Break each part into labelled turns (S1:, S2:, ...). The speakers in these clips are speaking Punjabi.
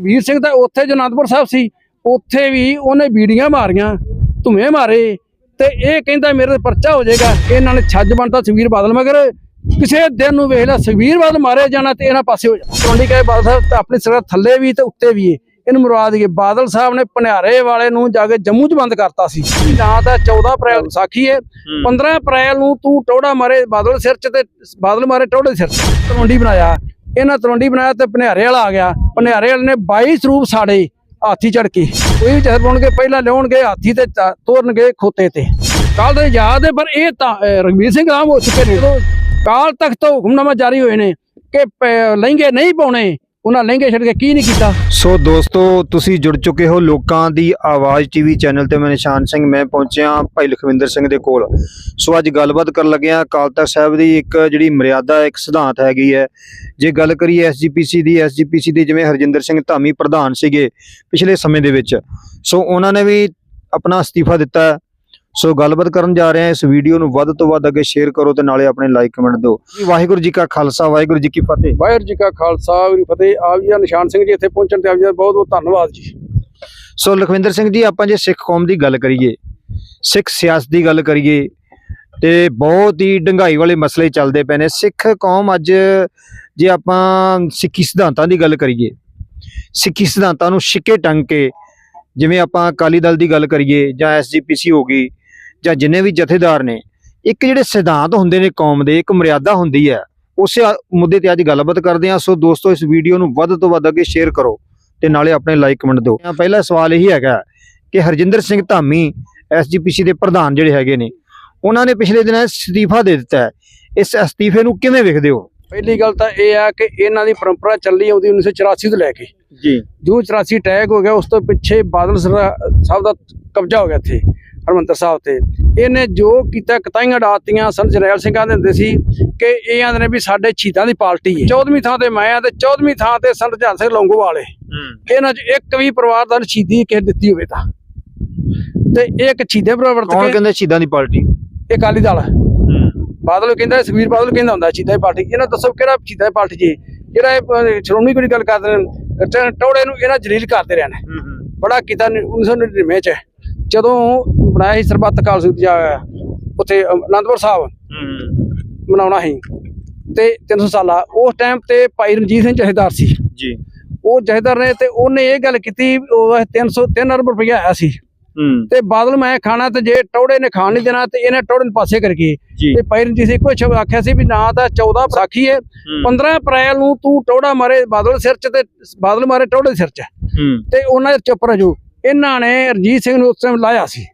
S1: ਵੀਰ ਸਿੰਘ ਦਾ ਉੱਥੇ ਜੋ ਅਨੰਦਪੁਰ ਸਾਹਿਬ ਸੀ ਉੱਥੇ ਵੀ ਉਹਨੇ ਬੀੜੀਆਂ ਮਾਰੀਆਂ ਧੂਏ ਮਾਰੇ ਤੇ ਇਹ ਕਹਿੰਦਾ ਮੇਰੇ ਤੇ ਪਰਚਾ ਹੋ ਜਾਏਗਾ ਇਹਨਾਂ ਨੇ ਛੱਜ ਬਣਤਾ ਸੁਖਬੀਰ ਬਾਦਲ ਮਗਰ ਕਿਸੇ ਦਿਨ ਨੂੰ ਵੇਖ ਲੈ ਸੁਖਬੀਰ ਬਾਦਲ ਮਾਰੇ ਜਾਣਾ ਤੇ ਇਹਨਾਂ ਪਾਸੇ ਹੋ ਜਾਣਾ। ਚੌਂਡੀ ਕਹੇ ਬਾਦਲ ਸਾਹਿਬ ਤਾਂ ਆਪਣੀ ਸਰਕਾਰ ਥੱਲੇ ਵੀ ਤੇ ਉੱਤੇ ਵੀ ਏ। ਇਹਨੂੰ ਮਰਵਾ ਦਈਏ। ਬਾਦਲ ਸਾਹਿਬ ਨੇ ਭਨਿਆਰੇ ਵਾਲੇ ਨੂੰ ਜਾ ਕੇ ਜੰਮੂ 'ਚ ਬੰਦ ਕਰਤਾ ਸੀ। ਨਾ ਤਾਂ 14 ਅਪ੍ਰੈਲ ਵਿਸਾਖੀ ਏ 15 ਅਪ੍ਰੈਲ ਨੂੰ ਤੂੰ ਟੋੜਾ ਮਾਰੇ ਬਾਦਲ ਸਿਰ 'ਚ ਤੇ ਬਾਦਲ ਮਾਰੇ ਟੋੜੇ ਸਿਰ 'ਚ। ਤਲਵੰਡੀ ਬਣਾਇਆ। ਇਹਨਾਂ ਤਲਵੰਡੀ ਬਣਾਇਆ ਤੇ ਭਨਿਆਰੇ ਵਾਲਾ ਆ ਗਿਆ। ਭਨਿਆਰੇ ਵਾਲੇ ਨੇ 22 ਸਰੂਪ ਸਾੜੇ ਹਾਥੀ ਚੜ ਕੇ ਕੋਈ ਵੀ ਚਹਰ ਪਾਉਣਗੇ ਪਹਿਲਾਂ ਲਿਆਉਣਗੇ ਹਾਥੀ ਤੇ ਤੋਰਨਗੇ ਖੋਤੇ ਤੇ। ਕੱਲ ਦੇ ਯਾਦ ਹੈ ਪਰ ਇਹ ਤਾਂ ਅਹ, ਰਘਵੀਰ ਸਿੰਘ ਆਮ ਹੋ ਚੁੱਕੇ ਨੇ। ਕਾਲ ਤੱਕ ਤੋਂ ਹੁਕਮਨਾਮਾ ਜਾਰੀ ਹੋਏ ਨੇ ਕਿ ਲਹਿੰਗੇ ਨਹੀਂ ਪਾਉਣੇ। ਉਹਨਾਂ ਲਹਿੰਗੇ ਛੱਡ ਕੇ ਕੀ ਨਹੀਂ ਕੀਤਾ?
S2: ਸੋ ਦੋਸਤੋ, ਤੁਸੀਂ ਜੁੜ ਚੁੱਕੇ ਹੋ ਲੋਕਾਂ ਦੀ ਆਵਾਜ਼ ਟੀਵੀ ਚੈਨਲ ਤੇ। ਮੈਂ ਨਿਸ਼ਾਨ ਸਿੰਘ, ਮੈਂ ਪਹੁੰਚਿਆ ਭਾਈ ਲਖਵਿੰਦਰ ਸਿੰਘ ਦੇ ਕੋਲ। ਸੋ ਅੱਜ ਗੱਲਬਾਤ ਕਰਨ ਲੱਗਿਆ ਅਕਾਲ ਤਖਤ ਸਾਹਿਬ ਦੀ ਇੱਕ ਜਿਹੜੀ ਮਰਿਆਦਾ, ਇੱਕ ਸਿਧਾਂਤ ਹੈਗੀ ਹੈ। ਜੇ ਗੱਲ ਕਰੀਏ ਐਸਜੀਪੀਸੀ ਦੀ ਐਸਜੀਪੀਸੀ ਦੇ ਜਿਵੇਂ ਹਰਜਿੰਦਰ ਸਿੰਘ ਧਾਮੀ ਪ੍ਰਧਾਨ ਸੀਗੇ ਪਿਛਲੇ ਸਮੇਂ ਦੇ ਵਿੱਚ। ਸੋ ਉਹਨਾਂ ਨੇ ਵੀ ਆਪਣਾ ਅਸਤੀਫਾ ਦਿੱਤਾ ਸੋ ਗੱਲਬਾਤ ਕਰਨ ਜਾ ਰਹੇ ਹਾਂ ਇਸ ਵੀਡੀਓ ਨੂੰ ਵੱਧ ਤੋਂ ਵੱਧ ਅੱਗੇ ਸ਼ੇਅਰ ਕਰੋ ਤੇ ਨਾਲੇ ਆਪਣੇ ਲਾਈਕ ਕਮੈਂਟ ਦਿਓ। ਜੀ ਵਾਹਿਗੁਰੂ ਜੀ ਕਾ ਖਾਲਸਾ ਵਾਹਿਗੁਰੂ ਜੀ ਕੀ ਫਤਿਹ।
S1: ਵਾਹਿਗੁਰੂ ਜੀ ਕਾ ਖਾਲਸਾ ਵਾਹਿਗੁਰੂ ਫਤਿਹ। ਆਪ ਜੀ ਦਾ ਨਿਸ਼ਾਨ ਸਿੰਘ ਜੀ ਇੱਥੇ ਪਹੁੰਚਣ ਤੇ ਆਪ ਜੀ ਦਾ ਬਹੁਤ ਬਹੁਤ ਧੰਨਵਾਦ ਜੀ।
S2: ਸੋ ਲਖਵਿੰਦਰ ਸਿੰਘ ਜੀ ਆਪਾਂ ਜੇ ਸਿੱਖ ਕੌਮ ਦੀ ਗੱਲ ਕਰੀਏ ਸਿੱਖ ਸਿਆਸਤ ਦੀ ਗੱਲ ਕਰੀਏ ਤੇ ਬਹੁਤ ਹੀ ਡੰਗਾਈ ਵਾਲੇ ਮਸਲੇ ਚੱਲਦੇ ਪਏ ਨੇ। ਸਿੱਖ ਕੌਮ ਅੱਜ ਜੇ ਆਪਾਂ ਸਿੱਖੀ ਸਿਧਾਂਤਾਂ ਦੀ ਗੱਲ ਕਰੀਏ ਸਿੱਖੀ ਸਿਧਾਂਤਾਂ ਨੂੰ ਛਿੱਕੇ ਟੰਗ ਕੇ ਜਿਵੇਂ ਆਪਾਂ ਅਕਾਲੀ ਦਲ ਦੀ ਗੱਲ ਕਰੀਏ ਜਾਂ ਐਸਜੀਪੀਸੀ ਹੋ ਗਈ ਜਾਂ ਜਿੰਨੇ ਵੀ ਜਥੇਦਾਰ ਨੇ ਇੱਕ ਜਿਹੜੇ ਸਿਧਾਂਤ ਹੁੰਦੇ ਨੇ ਕੌਮ ਦੇ ਇੱਕ ਮਰਿਆਦਾ ਹੁੰਦੀ ਹੈ ਉਸੇ ਮੁੱਦੇ ਤੇ ਅੱਜ ਗੱਲਬਾਤ ਕਰਦੇ ਹਾਂ। ਸੋ ਦੋਸਤੋ ਇਸ ਵੀਡੀਓ ਨੂੰ ਵੱਧ ਤੋਂ ਵੱਧ ਅੱਗੇ ਸ਼ੇਅਰ ਕਰੋ ਤੇ ਨਾਲੇ ਆਪਣੇ ਲਾਈਕ ਕਮੈਂਟ ਦਿਓ। ਪਹਿਲਾ ਸਵਾਲ ਇਹੀ ਹੈਗਾ ਕਿ ਹਰਜਿੰਦਰ ਸਿੰਘ ਧਾਮੀ ਐਸਜੀਪੀਸੀ ਦੇ ਪ੍ਰਧਾਨ ਜਿਹੜੇ ਹੈਗੇ ਨੇ ਉਹਨਾਂ ਨੇ ਪਿਛਲੇ ਦਿਨਾਂ ਅਸਤੀਫਾ ਦੇ ਦਿੱਤਾ ਹੈ। ਇਸ ਅਸਤੀਫੇ ਨੂੰ ਕਿਵੇਂ ਵੇਖਦੇ ਹੋ?
S1: ਪਹਿਲੀ ਗੱਲ ਤਾਂ ਇਹ ਆ ਕਿ ਇਹਨਾਂ ਦੀ ਪਰੰਪਰਾ ਚੱਲੀ ਆਉਂਦੀ 1984 ਤੋਂ ਲੈ ਕੇ।
S2: ਜੀ।
S1: ਜੋ 84 ਟੈਗ ਹੋ ਗਿਆ ਉਸ ਤੋਂ ਪਿੱਛੇ ਬਾਦਲ ਸਾਹਿਬ ਦਾ ਕਬਜ਼ਾ ਹੋ ਗਿਆ ਇੱਥੇ। ਹਰਮੰਦਰ ਸਾਹਿਬ ਤੇ। ਇਹਨੇ ਜੋ ਕੀਤਾ ਕਤਾਈਆਂ ਡਾਤੀਆਂ ਸਨ ਜਰਨੈਲ ਸਿੰਘਾਂ ਦੇ ਹੁੰਦੇ ਸੀ ਕਿ ਇਹ ਆਂਦੇ ਨੇ ਵੀ ਸਾਡੇ ਸ਼ਹੀਦਾਂ ਦੀ ਪਾਰਟੀ ਹੈ 14ਵੀਂ ਥਾਂ ਤੇ ਮੈਂ ਆ ਤੇ 14ਵੀਂ ਥਾਂ ਤੇ ਸੰਤ ਜਹਾਨ ਸਿੰਘ ਲੌਂਗੋਵਾਲ ਇਹਨਾਂ 'ਚ ਇੱਕ ਵੀ ਪਰਿਵਾਰ ਦਾ ਸ਼ਹੀਦੀ ਕਿਸੇ ਦਿੱਤੀ ਹੋਵੇ ਤਾਂ। ਤੇ ਇਹ ਇੱਕ ਸ਼ਹੀਦੇ ਪ੍ਰਵਰਤ
S2: ਕੌਣ ਕਹਿੰਦੇ ਸ਼ਹੀਦਾਂ ਦੀ ਪਾਰਟੀ
S1: ਇਹ ਅਕਾਲੀ ਦਲ। ਬਾਦਲ ਕਹਿੰਦਾ ਸੁਖਬੀਰ ਬਾਦਲ ਕਹਿੰਦਾ ਹੁੰਦਾ ਸ਼ਹੀਦਾਂ ਦੀ ਪਾਰਟੀ ਇਹਨਾਂ ਦੱਸੋ ਕਿਹੜਾ ਸ਼ਹੀਦਾਂ ਦੀ ਪਾਰਟੀ ਜੀ? ਜਿਹੜਾ ਇਹ ਸ਼੍ਰੋਮਣੀ ਕੋਈ ਗੱਲ ਕਰਦੇ ਨੇ ਟੌੜੇ ਨੂੰ ਇਹਨਾਂ ਜਲੀਲ ਕਰਦੇ ਰਹੇ ਨੇ। ਬੜਾ ਕੀਤਾ 1999 ਚ। ਜਦੋਂ ਬਣਾਇਆ ਸੀ ਸਰਬੱਤ ਕਾਲ ਸੁਖ ਜਾ ਉੱਥੇ ਅਨੰਦਪੁਰ ਸਾਹਿਬ ਮਨਾਉਣਾ ਸੀ। ਤੇ 300 ਸਾਲਾ ਉਸ ਟਾਈਮ ਤੇ ਭਾਈ ਰਣਜੀਤ ਸਿੰਘ ਜਥੇਦਾਰ ਸੀ।
S2: ਜੀ।
S1: ਉਹ ਜਥੇਦਾਰ ਨੇ ਤੇ ਉਹਨੇ ਇਹ ਗੱਲ ਕੀਤੀ ਉਹ 300 3 ਅਰਬ ਰੁਪਇਆ ਆਇਆ ਸੀ।
S2: ਹੂੰ।
S1: ਤੇ ਬਾਦਲ ਮੈਂ ਖਾਣਾ ਤੇ ਜੇ ਟੌੜੇ ਨੇ ਖਾਣ ਨਹੀਂ ਦੇਣਾ ਤੇ ਇਹਨੇ ਟੌੜੇ ਨੂੰ ਪਾਸੇ ਕਰ ਗਏ
S2: ਜੀ।
S1: ਤੇ ਭਾਈ ਰਣਜੀਤ ਸਿੰਘ ਕੋਈ ਸ਼ਬਦ ਆਖਿਆ ਸੀ ਵੀ ਨਾ ਤਾਂ 14 ਵਿਸਾਖੀ ਹੈ 15 ਅਪ੍ਰੈਲ ਨੂੰ ਤੂੰ ਟੌੜਾ ਮਾਰੇ ਬਾਦਲ ਸਿਰ 'ਚ ਤੇ ਬਾਦਲ ਮਾਰੇ ਟੌੜੇ ਸਿਰ 'ਚ। ਤੇ ਉਹਨਾਂ ਦੇ ਚੁੱਪ ਰਹੋ ਇਹਨਾਂ ਨੇ ਰਣਜੀਤ ਸਿੰਘ ਨੂੰ ਉਸ ਟਾਈਮ ਲਾਇਆ ਸੀ।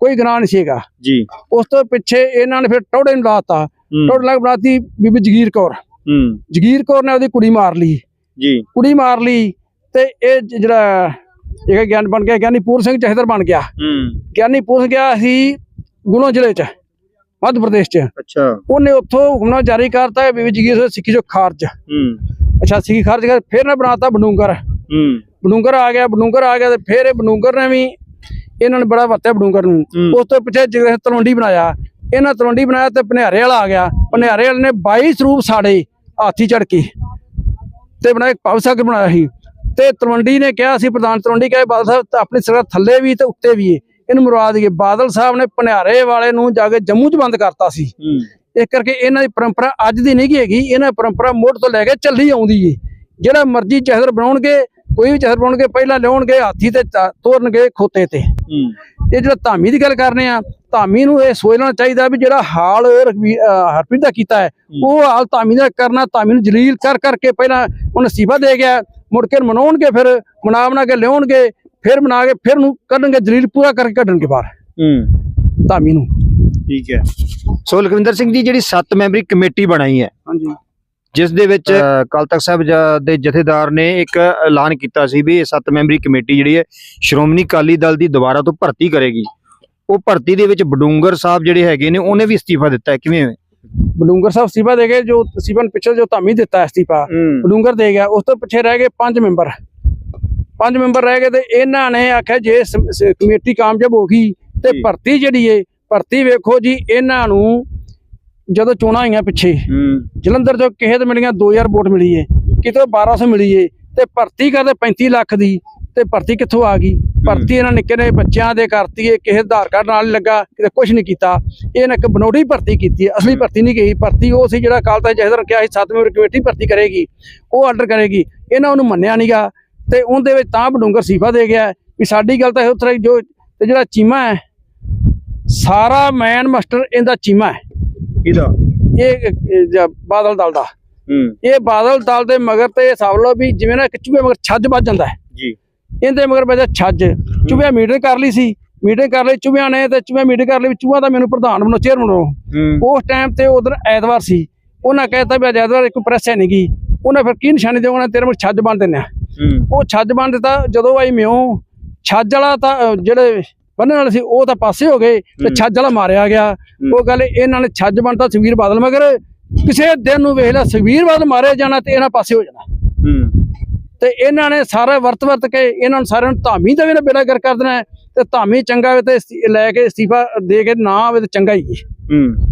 S1: ਕੋਈ ਗੁਨਾਹ ਨਹੀਂ ਸੀਗਾ।
S2: ਜੀ।
S1: ਉਸ ਤੋਂ ਪਿੱਛੇ ਇਹਨਾਂ ਨੇ ਫਿਰ ਟੌੜੇ ਨੂੰ ਲਾਤਾ। ਟੌੜੇ ਲੱਗ ਬਣਾਤੀ ਬੀਬੀ ਜਗੀਰ ਕੌਰ।
S2: ਹੂੰ।
S1: ਜਗੀਰ ਕੌਰ ਨੇ ਉਹਦੀ ਕੁੜੀ ਮਾਰ ਲਈ।
S2: ਜੀ।
S1: ਕੁੜੀ ਮਾਰ ਲਈ ਤੇ ਇਹ ਜ- ਜਿਹੜਾ ਇਹ ਗਿਆਨ ਬਣ ਗਿਆ ਗਿਆਨੀਪੁਰ ਸਿੰਘ ਜਹਦਰ ਬਣ ਗਿਆ।
S2: ਹੂੰ।
S1: ਗਿਆਨੀਪੁਰ ਗਿਆ ਸੀ ਗੁਣੋ ਜ਼ਿਲ੍ਹੇ 'ਚ ਮੱਧ ਪ੍ਰਦੇਸ਼ 'ਚ।
S2: ਅੱਛਾ।
S1: ਉਹਨੇ ਉੱਥੋਂ ਹੁਕਮਨਾਮਾ ਜਾਰੀ ਕਰਤਾ ਬੀਬੀ ਜਗੀਰ ਸਿੰਘ ਸਿੱਖੀ ਚੋਂ ਖਾਰਜ।
S2: ਹੂੰ।
S1: ਅੱਛਾ ਸਿੱਖੀ ਖਾਰਜ ਕਰ ਫਿਰ ਨੇ ਬਣਾਤਾ ਬਨੂੰਗਰ
S2: ਹੂੰ।
S1: ਬਨੂੰਗਰ ਆ ਗਿਆ ਬਨੂੰਗਰ ਆ ਗਿਆ ਤੇ ਫਿਰ ਇਹ ਬਨੂੰਗਰ ਨੇ ਵੀ ਇਹਨਾਂ ਨੇ ਬੜਾ ਵਰਤਿਆ ਬਨੂੰਗਰ ਨੂੰ। ਉਸ ਤੋਂ ਪਿੱਛੇ ਜਿਹੜੇ ਤਲਵੰਡੀ ਬਣਾਇਆ ਇਹਨਾਂ ਤਲਵੰਡੀ ਬਣਾਇਆ ਤੇ ਭਨਿਆਰੇ ਵਾਲਾ ਆ ਗਿਆ। ਭਨਿਆਰੇ ਵਾਲੇ ਨੇ 22 ਸਰੂਪ ਸਾੜੇ ਹਾਥੀ ਚੜ ਕੇ ਤੇ ਬਣਾਇਆ ਭਵ ਸਾਗਰ ਬਣਾਇਆ ਸੀ। ਤੇ ਤਲਵੰਡੀ ਨੇ ਕਿਹਾ ਸੀ ਪ੍ਰਧਾਨ ਤਲਵੰਡੀ ਕਹੇ ਬਾਦਲ ਸਾਹਿਬ ਆਪਣੀ ਸਰਕਾਰ ਥੱਲੇ ਵੀ ਤੇ ਉੱਤੇ ਵੀ ਇਹਨੂੰ ਮਰਵਾ ਦਈਏ। ਬਾਦਲ ਸਾਹਿਬ ਨੇ ਭਨਿਆਰੇ ਵਾਲੇ ਨੂੰ ਜਾ ਕੇ ਜੰਮੂ 'ਚ ਬੰਦ ਕਰਤਾ ਸੀ। ਇਸ ਕਰਕੇ ਇਹਨਾਂ ਦੀ ਪਰੰਪਰਾ ਅੱਜ ਦੀ ਨਹੀਂ ਹੈਗੀ। ਇਹਨਾਂ ਪਰੰਪਰਾ ਮੁੱਢ ਤੋਂ ਲੈ ਕੇ ਚੱਲੀ ਆਉਂਦੀ ਏ। ਜਿਹੜਾ ਮਰਜ਼ੀ ਚਹਿਦਰ ਬਣਾਉਣਗੇ ਕੋਈ ਵੀ ਚਹਿਦਰ ਬਣਾਉਣਗੇ ਪਹਿਲਾਂ ਲਿਆਉਣਗੇ ਹਾਥੀ ਤੇ ਤੋਰਨਗੇ ਖੋਤੇ ਤੇ।
S2: ਹੂੰ।
S1: ਇਹ ਜਿਹੜਾ ਧਾਮੀ ਦੀ ਗੱਲ ਕਰਨੇ ਆ ਧਾਮੀ ਨੂੰ ਇਹ ਸੋਚ ਲੈਣਾ ਚਾਹੀਦਾ ਵੀ ਜਿਹੜਾ ਹਾਲ ਹਰਪ੍ਰੀਤ ਦਾ ਕੀਤਾ ਹੈ ਉਹ ਹਾਲ ਧਾਮੀ ਦਾ ਕਰਨਾ ਧਾਮੀ ਨੂੰ ਜਲੀਲ ਕਰ ਕਰਕੇ ਪਹਿਲਾਂ ਉਹਨੂੰ ਅਸਤੀਫਾ ਦੇ ਗਿਆ ਮੁੜ ਕੇ ਮਨਾਉਣਗੇ ਫਿਰ ਮਨਾ ਬਣਾ ਕੇ ਲਿਆਉਣਗੇ ਫਿਰ ਮਨਾ ਕੇ ਫਿਰ ਨੂੰ ਕੱਢਣਗੇ ਜਲੀਲ ਪੂਰਾ ਕਰਕੇ ਕੱਢਣਗੇ ਬਾਹਰ।
S2: ਹੂੰ।
S1: ਧਾਮੀ ਨੂੰ।
S2: ਠੀਕ ਹੈ। ਸੋ ਲਖਵਿੰਦਰ ਸਿੰਘ ਜੀ ਜਿਹੜੀ 7 ਮੈਂਬਰੀ ਕਮੇਟੀ ਬਣਾਈ ਹੈ
S1: ਹਾਂਜੀ।
S2: ਜਿਸ ਦੇ ਵਿੱਚ ਤਖਤ ਸਾਹਿਬ ਦੇ ਜਥੇਦਾਰ ਨੇ ਇੱਕ ਐਲਾਨ ਕੀਤਾ ਸੀ ਵੀ ਇਹ 7 ਮੈਂਬਰੀ ਕਮੇਟੀ ਜਿਹੜੀ ਹੈ ਸ਼੍ਰੋਮਣੀ ਅਕਾਲੀ ਦਲ ਦੀ ਦੁਬਾਰਾ ਤੋਂ ਭਰਤੀ ਕਰੇਗੀ। ਉਹ ਭਰਤੀ ਦੇ ਵਿੱਚ ਬਡੂੰਗਰ ਸਾਹਿਬ ਜਿਹੜੇ ਹੈਗੇ ਨੇ ਉਹਨੇ ਵੀ ਅਸਤੀਫਾ ਦਿੱਤਾ ਹੈ। ਕਿਵੇਂ
S1: ਬਲੂੰਗਰ ਸਾਹਿਬ ਅਸਤੀਫਾ ਦੇ ਗਏ ਜੋ ਸੀਬਨ ਪਿੱਛੇ ਜੋ ਧਾਮੀ ਦਿੱਤਾ ਅਸਤੀਫਾ
S2: ਹੂੰ।
S1: ਬਲੂੰਗਰ ਦੇ ਗਿਆ। ਉਸ ਤੋਂ ਪਿੱਛੇ ਰਹਿ ਗਏ ਪੰਜ ਮੈਂਬਰ। ਪੰਜ ਮੈਂਬਰ ਰਹਿ ਗਏ ਤੇ ਇਹਨਾਂ ਨੇ ਆਖਿਆ ਜੇ ਕਮੇਟੀ ਕਾਮਯਾਬ ਹੋ ਗਈ ਤੇ। ਭਰਤੀ ਜਿਹੜੀ ਏ ਭਰਤੀ ਵੇਖੋ ਜੀ ਇਹਨਾਂ ਨੂੰ ਜਦੋਂ ਚੋਣਾਂ ਆਈਆਂ ਪਿੱਛੇ ਜਲੰਧਰ ਚੋਂ ਕਿਸੇ ਤੋਂ ਮਿਲੀਆਂ 2000 ਵੋਟ ਮਿਲੀ ਏ ਕਿਤੇ 1200 ਮਿਲੀ ਏ ਤੇ ਭਰਤੀ ਕਰਦੇ 35 ਲੱਖ ਦੀ ਤੇ ਭਰਤੀ ਕਿੱਥੋਂ ਆ ਗਈ? ਭਰਤੀ ਇਹਨਾਂ ਨਿੱਕੇ ਨੇ ਬੱਚਿਆਂ ਦੇ ਕਰਤੀ ਹੈ ਕਿਸੇ ਆਧਾਰ ਕਾਰਡ ਨਾਲ ਨੀ ਲੱਗਾ ਕਿਤੇ ਕੁਝ ਨਹੀਂ ਕੀਤਾ। ਇਹਨੇ ਇੱਕ ਬਨੋਟੀ ਭਰਤੀ ਕੀਤੀ ਅਸਲੀ ਭਰਤੀ ਨਹੀਂ ਗਈ। ਭਰਤੀ ਉਹ ਸੀ ਜਿਹੜਾ ਕਾਲ ਤੱਕ ਜਹਦਰ ਕਿਹਾ ਸੀ ਸੱਤ ਮੈਂਬਰ ਕਮੇਟੀ ਭਰਤੀ ਕਰੇਗੀ ਉਹ ਆਰਡਰ ਕਰੇਗੀ। ਇਹਨਾਂ ਉਹਨੂੰ ਮੰਨਿਆ ਨਹੀਂਗਾ ਤੇ ਉਹਦੇ ਵਿੱਚ ਤਾਂ ਬਡੂੰਗਰ ਸੀਫਾ ਦੇ ਗਿਆ ਵੀ ਸਾਡੀ ਗੱਲ ਤਾਂ ਇਹ ਉੱਥੇ ਜੋ ਤੇ ਜਿਹੜਾ ਚੀਮਾ ਹੈ ਸਾਰਾ ਮੈਨ ਮਾਸਟਰ ਇਹਦਾ ਚੀਮਾ ਹੈ
S2: ਇਹਦਾ
S1: ਇਹ ਇਹ ਜ- ਬਾਦਲ ਦਲ ਦਾ।
S2: ਹੂੰ।
S1: ਇਹ ਬਾਦਲ ਦਲ ਦੇ ਮਗਰ ਤੇ ਹਿਸਾਬ ਲਓ ਵੀ ਜਿਵੇਂ ਨਾ ਇੱਕ ਚੂਹੇ ਮਗਰ ਛੱਜ ਵੱਜ ਜਾਂਦਾ ਹੈ।
S2: ਜੀ।
S1: ਇਹਦੇ ਮਗਰ ਵੱਜਾ ਛੱਜ। ਚੂਹਿਆਂ ਮੀਟਿੰਗ ਕਰ ਲਈ ਸੀ। ਮੀਟਿੰਗ ਕਰ ਲਈ ਚੂਹਿਆਂ ਨੇ ਤੇ ਚੂਹਿਆਂ ਮੀਟਿੰਗ ਕਰ ਲਈ ਵੀ ਚੂਹਾ ਤਾਂ ਮੈਨੂੰ ਪ੍ਰਧਾਨ ਬਣੋ ਚੇਅਰਮੈਨ ਬਣੋ।
S2: ਹੂੰ।
S1: ਉਸ ਟਾਈਮ ਤੇ ਉਧਰ ਐਤਵਾਰ ਸੀ। ਉਹਨਾਂ ਕਹਿਤਾ ਵੀ ਅੱਜ ਐਤਵਾਰ ਇੱਕ ਪ੍ਰੈਸ ਹੈ ਨਹੀਂ ਗਈ ਉਹਨਾਂ ਫਿਰ ਕੀ ਨਿਸ਼ਾਨੀ ਦੇਵਾਂਗੇ ਤੇਰੇ ਮਗਰ ਛੱਜ ਬੰਨ ਦਿੰਦੇ ਆ।
S2: ਹੂੰ।
S1: ਉਹ ਛੱਜ ਬੰਨ ਦਿੱਤਾ। ਜਦੋਂ ਆਈ ਮਿਉ ਛੱਜ ਵਾਲਾ ਤਾਂ ਅਹ, ਜਿਹੜੇ ਬੰਨਣ ਵਾਲੇ ਸੀ ਉਹ ਤਾਂ ਪਾਸੇ ਹੋ ਗਏ ਤੇ। ਛੱਜ ਵਾਲਾ ਮਾਰਿਆ ਗਿਆ। ਉਹ ਗੱਲ ਇਹਨਾਂ ਨੇ ਛੱਜ ਬੰਨਤਾ ਸੁਖਬੀਰ ਬਾਦਲ ਮਗਰ ਕਿਸੇ ਦਿਨ ਨੂੰ ਵੇਖ ਲੈ ਸੁਖਬੀਰ ਬਾਦਲ ਮਾਰੇ ਜਾਣਾ ਤੇ ਇਹਨਾਂ ਪਾਸੇ ਹੋ ਜਾਣਾ।
S2: ਹੂੰ।
S1: ਤੇ ਇਹਨਾਂ ਨੇ ਸਾਰੇ ਵਰਤ ਵਰਤ ਕੇ ਇਹਨਾਂ ਨੂੰ ਸਾਰਿਆਂ ਨੂੰ ਧਾਮੀ ਦਾ ਵੀ ਨਾ ਬੇੜਾ ਕਰ ਕਰ ਦੇਣਾ ਤੇ ਧਾਮੀ ਚੰਗਾ ਹੋਵੇ ਤੇ ਲੈ ਕੇ ਅਸਤੀਫਾ ਦੇ ਕੇ ਨਾ ਆਵੇ ਤੇ ਚੰਗਾ ਹੀ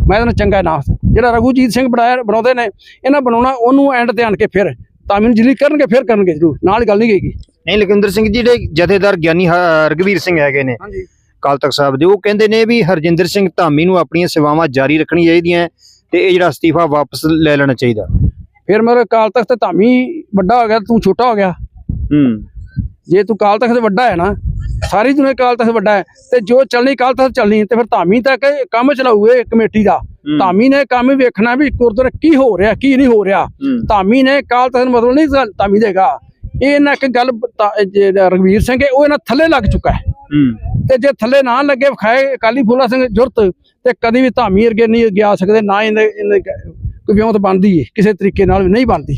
S1: ਮੈਂ ਤਾਂ ਚੰਗਾ ਨਾ ਜਿਹੜਾ ਰਘੂਜੀਤ ਸਿੰਘ ਬਣਾਇਆ ਬਣਾਉਂਦੇ ਨੇ ਇਹਨਾਂ ਬਣਾਉਣਾ ਉਹਨੂੰ ਐਂਡ ਤੇ ਆਣ ਕੇ ਫਿਰ ਧਾਮੀ ਨੂੰ ਜਿਹੜੀ ਕਰਨਗੇ ਫਿਰ ਕਰਨਗੇ ਜਰੂਰ। ਨਾਲ ਗੱਲ ਨਹੀਂ ਗਈ।
S2: ਨਹੀਂ ਲਖਵਿੰਦਰ ਸਿੰਘ ਜੀ ਜਿਹੜੇ ਜਥੇਦਾਰ ਗਿਆਨੀ ਹ- ਰਘਵੀਰ ਸਿੰਘ ਹੈਗੇ ਨੇ
S1: ਹਾਂਜੀ।
S2: ਕਾਲ ਤਖਤ ਸਾਹਿਬ ਦੇ ਉਹ ਕਹਿੰਦੇ ਨੇ ਵੀ ਹਰਜਿੰਦਰ ਸਿੰਘ ਧਾਮੀ ਨੂੰ ਆਪਣੀਆਂ ਸੇਵਾਵਾਂ ਜਾਰੀ ਰੱਖਣੀਆਂ ਚਾਹੀਦੀਆਂ ਤੇ ਇਹ ਜਿਹੜਾ ਅਸਤੀਫਾ ਵਾਪਸ ਲੈ ਲੈਣਾ ਚਾਹੀਦਾ।
S1: ਫਿਰ ਮੇਰੇ ਕਾਲ ਤਖਤ ਤੇ ਧਾਮੀ ਵੱਡਾ ਹੋ ਗਿਆ ਤੂੰ ਛੋਟਾ ਹੋ ਗਿਆ।
S2: ਹੂੰ।
S1: ਜੇ ਤੂੰ ਕਾਲ ਤਖਤ ਵੱਡਾ ਹੈ ਨਾ ਸਾਰੀ ਦੁਨੀਆ ਕਾਲ ਤਖਤ ਵੱਡਾ ਹੈ ਤੇ ਜੋ ਚੱਲਣੀ ਕਾਲ ਤਖਤ ਚੱਲਣੀ ਤੇ ਫਿਰ ਧਾਮੀ ਤੱਕ ਕੰਮ ਚਲਾਊਏ ਕਮੇਟੀ ਦਾ। ਧਾਮੀ ਨੇ ਕੰਮ ਵੇਖਣਾ ਵੀ ਗੁਰਦੁਆਰੇ ਕੀ ਹੋ ਰਿਹਾ ਕੀ ਨਹੀਂ ਹੋ ਰਿਹਾ।
S2: ਹੂੰ।
S1: ਧਾਮੀ ਨੇ ਕਾਲ ਤਖਤ ਮਤਲਬ ਨਹੀਂ ਧਾਮੀ ਦੇਗਾ। ਇਹ ਨਾ ਇੱਕ ਗੱਲ ਜਿਹੜਾ ਰਘਵੀਰ ਸਿੰਘ ਹੈ ਉਹ ਇਹਨਾਂ ਥੱਲੇ ਲੱਗ ਚੁੱਕਾ ਹੈ।
S2: ਹੂੰ।
S1: ਤੇ ਜੇ ਥੱਲੇ ਨਾ ਲੱਗੇ ਵਿਖਾਏ ਅਕਾਲੀ ਫੂਲਾ ਸਿੰਘ ਜੁਰਤ ਤੇ ਕਦੀ ਵੀ ਧਾਮੀ ਵਰਗੇ ਨਹੀਂ ਗਿਆ ਸਕਦੇ ਨਾ ਇਹਨੇ ਵਿਉਂਤ ਬਣਦੀ ਹੈ ਕਿਸੇ ਤਰੀਕੇ ਨਾਲ ਨਹੀਂ ਬਣਦੀ।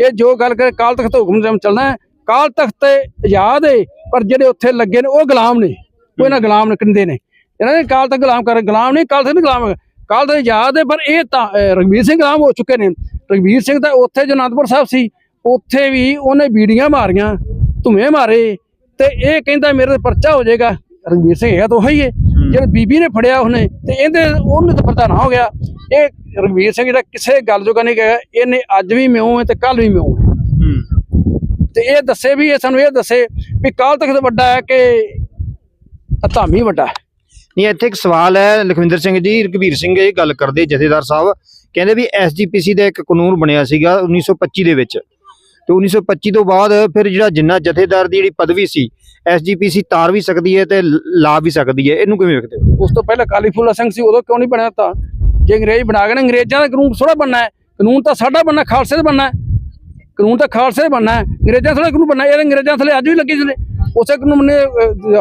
S1: ਇਹ ਜੋ ਗੱਲ ਕਰੇ ਕਾਲ ਤਖਤ ਹੁਕਮ ਜਮ ਚੱਲਣਾ ਕਾਲ ਤਖਤ ਤੇ ਆਜ਼ਾਦ ਹੈ ਪਰ ਜਿਹੜੇ ਉੱਥੇ ਲੱਗੇ ਨੇ ਉਹ ਗੁਲਾਮ ਨੇ। ਉਹ ਇਹਨਾਂ ਗੁਲਾਮ ਨਿਕਲਦੇ ਨੇ। ਇਹਨਾਂ ਨੇ ਕਾਲ ਤੱਕ ਗੁਲਾਮ ਕਰ ਗੁਲਾਮ ਨਹੀਂ ਕਾਲ ਨਹੀਂ ਗੁਲਾਮ ਕਾਲ ਤੱਕ ਆਜ਼ਾਦ ਹੈ ਪਰ ਇਹ ਤਾਂ ਅਹ, ਰਘਵੀਰ ਸਿੰਘ ਗੁਲਾਮ ਹੋ ਚੁੱਕੇ ਨੇ। ਰਘਵੀਰ ਸਿੰਘ ਤਾਂ ਉੱਥੇ ਜੋ ਅਨੰਦਪੁਰ ਸਾਹਿਬ ਸੀ। ਉੱਥੇ ਵੀ ਉਹਨੇ ਬੀੜੀਆਂ ਮਾਰੀਆਂ ਧੂਏ ਮਾਰੇ ਤੇ ਇਹ ਕਹਿੰਦਾ ਮੇਰੇ ਤੇ ਪਰਚਾ ਹੋ ਜਾਏਗਾ। ਰਘਵੀਰ ਸਿੰਘ ਹੈਗਾ ਤਾਂ ਉਹੀ ਹੈ। ਜਿਹੜਾ ਬੀਬੀ ਨੇ ਫੜਿਆ ਉਹਨੇ ਤੇ ਇਹਦੇ ਉਹਨੇ ਤਾਂ ਪ੍ਰਧਾਨ ਹੋ ਗਿਆ। ਇਹ ਰਘਵੀਰ ਸਿੰਘ ਜਿਹੜਾ ਕਿਸੇ ਗੱਲ ਜੋਗਾ ਨਹੀਂ ਗਿਆ ਇਹਨੇ ਅੱਜ ਵੀ ਮਿਉਂ ਹੈ ਤੇ ਕੱਲ ਵੀ ਮਿਉਂ ਹੈ। ਤੇ ਇਹ ਦੱਸੇ ਵੀ ਇਹ ਸਾਨੂੰ ਇਹ ਦੱਸੇ ਵੀ ਕਾਲ ਤਖਤ ਵੱਡਾ ਹੈ ਕਿ ਧਾਮੀ ਵੱਡਾ ਹੈ?
S2: ਨਹੀਂ ਇੱਥੇ ਇੱਕ ਸਵਾਲ ਹੈ ਲਖਵਿੰਦਰ ਸਿੰਘ ਜੀ ਰਘਵੀਰ ਸਿੰਘ ਇਹ ਗੱਲ ਕਰਦੇ ਜਥੇਦਾਰ ਸਾਹਿਬ। ਕਹਿੰਦੇ ਵੀ ਐਸਜੀਪੀਸੀ ਦਾ ਇੱਕ ਕਾਨੂੰਨ ਬਣਿਆ ਸੀਗਾ 1925 ਦੇ ਵਿੱਚ। ਤੇ 1925 ਤੋਂ ਬਾਅਦ ਫਿਰ ਜਿਹੜਾ ਜਿੰਨਾ ਜਥੇਦਾਰ ਦੀ ਜਿਹੜੀ ਪਦਵੀ ਸੀ ਐਸਜੀਪੀਸੀ ਤਾਰ ਵੀ ਸਕਦੀ ਹੈ ਤੇ ਲ- ਵੀ ਸਕਦੀ ਹੈ। ਇਹਨੂੰ ਕਿਵੇਂ ਵੇਖਦੇ ਹੋ?
S1: ਉਸ ਤੋਂ ਪਹਿਲਾਂ ਕਾਲੀ ਫੂਲਾ ਸਿੰਘ ਸੀ ਉਦੋਂ ਕਿਉਂ ਨਹੀਂ ਬਣਿਆ ਤਾਂ? ਜੇ ਅੰਗਰੇਜ਼ ਬਣਾ ਗਏ ਨਾ ਅੰਗਰੇਜ਼ਾਂ ਦਾ ਕਾਨੂੰਨ ਥੋੜਾ ਬਣਨਾ ਹੈ। ਕਾਨੂੰਨ ਤਾਂ ਸਾਡਾ ਬਣਨਾ ਖਾਲਸੇ ਦਾ ਬਣਨਾ ਹੈ। ਕਾਨੂੰਨ ਤਾਂ ਖਾਲਸੇ ਦਾ ਬਣਨਾ ਹੈ। ਅੰਗਰੇਜ਼ਾਂ ਥੋੜਾ ਕਾਨੂੰਨ ਬਣਨਾ ਇਹ ਅੰਗਰੇਜ਼ਾਂ ਥਲੇ ਅੱਜ ਵੀ ਲੱਗੇ ਨੇ ਉਸੇ ਕਾਨੂੰਨ ਨੇ